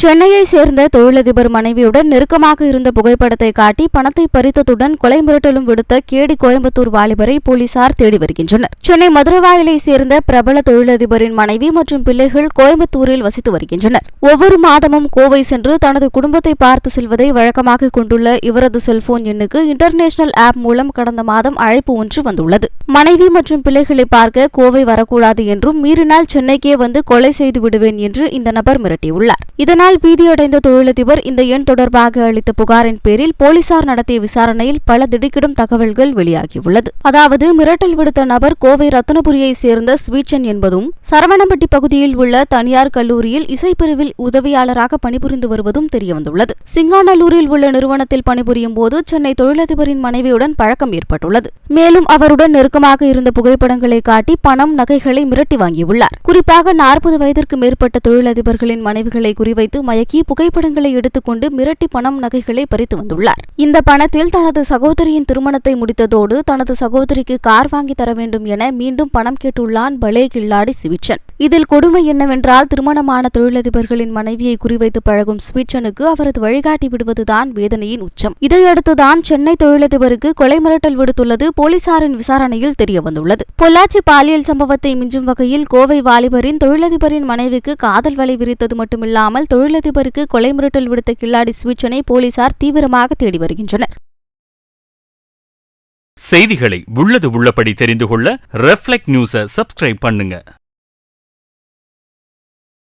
சென்னையை சேர்ந்த தொழிலதிபர் மனைவியுடன் நெருக்கமாக இருந்த புகைப்படத்தை காட்டி பணத்தை பறித்ததுடன் கொலை மிரட்டலும் விடுத்த கேடி கோயம்புத்தூர் வாலிபரை போலீசார் தேடி வருகின்றனர். சென்னை மதுரவாயலை சேர்ந்த பிரபல தொழிலதிபரின் மனைவி மற்றும் பிள்ளைகள் கோயம்புத்தூரில் வசித்து வருகின்றனர். ஒவ்வொரு மாதமும் கோவை சென்று தனது குடும்பத்தை பார்த்து செல்வதை வழக்கமாக கொண்டுள்ள இவரது செல்போன் எண்ணுக்கு இன்டர்நேஷனல் ஆப் மூலம் கடந்த மாதம் அழைப்பு ஒன்று வந்துள்ளது. மனைவி மற்றும் பிள்ளைகளை பார்க்க கோவை வரக்கூடாது என்றும் மீறினால் சென்னைக்கே வந்து கொலை செய்து விடுவேன் என்று இந்த நபர் மிரட்டியுள்ளார். இதனால் பீதியடைந்த தொழிலதிபர் இந்த எண் தொடர்பாக அளித்த புகாரின் பேரில் போலீசார் நடத்திய விசாரணையில் பல திடுக்கிடும் தகவல்கள் வெளியாகியுள்ளது. அதாவது மிரட்டல் விடுத்த நபர் கோவை ரத்னபுரியை சேர்ந்த ஸ்வீச்சன் என்பதும் சரவணம்பட்டி பகுதியில் உள்ள தனியார் கல்லூரியில் இசைப்பிரிவில் உதவியாளராக பணிபுரிந்து வருவதும் தெரியவந்துள்ளது. சிங்காநல்லூரில் உள்ள நிறுவனத்தில் பணிபுரியும் போது சென்னை தொழிலதிபரின் மனைவியுடன் பழக்கம் ஏற்பட்டுள்ளது. மேலும் அவருடன் நெருக்கமாக இருந்த புகைப்படங்களை காட்டி பணம் நகைகளை மிரட்டி வாங்கியுள்ளார். குறிப்பாக நாற்பது வயதிற்கு மேற்பட்ட தொழிலதிபர்களின் மனைவிகளை குறிவைத்து மயக்கி புகைப்படங்களை எடுத்துக்கொண்டு மிரட்டி பணம் நகைகளை பறித்து வந்துள்ளார். இந்த பணத்தில் தனது சகோதரியின் திருமணத்தை முடித்ததோடு தனது சகோதரிக்கு கார் வாங்கி தர வேண்டும் என மீண்டும் பணம் கேட்டுள்ளான் பலே கில்லாடி சிவிச்சன். இதில் கொடுமை என்னவென்றால் திருமணமான தொழிலதிபர்களின் மனைவியை குறிவைத்து பழகும் ஸ்வீட்சனுக்கு அவரது வழிகாட்டி விடுவதுதான் வேதனையின் உச்சம். இதையடுத்துதான் சென்னை தொழிலதிபருக்கு கொலை மிரட்டல் விடுத்துள்ளது போலீசாரின் விசாரணையில் தெரியவந்துள்ளது. பொள்ளாச்சி பாலியல் சம்பவத்தை மிஞ்சும் வகையில் கோவை வாலிபரின் தொழிலதிபரின் மனைவிக்கு காதல் வலை விரித்தது மட்டுமில்லாமல் தொழில் தொழிலதிபருக்கு கொலை மிரட்டல் விடுத்த கில்லாடி சுவிட்சனை போலீசார் தீவிரமாக தேடி வருகின்றனர். செய்திகளை உள்ளது உள்ளபடி தெரிந்து கொள்ள ரெஃப்ளெக்ட் நியூஸை சப்ஸ்கிரைப் பண்ணுங்க.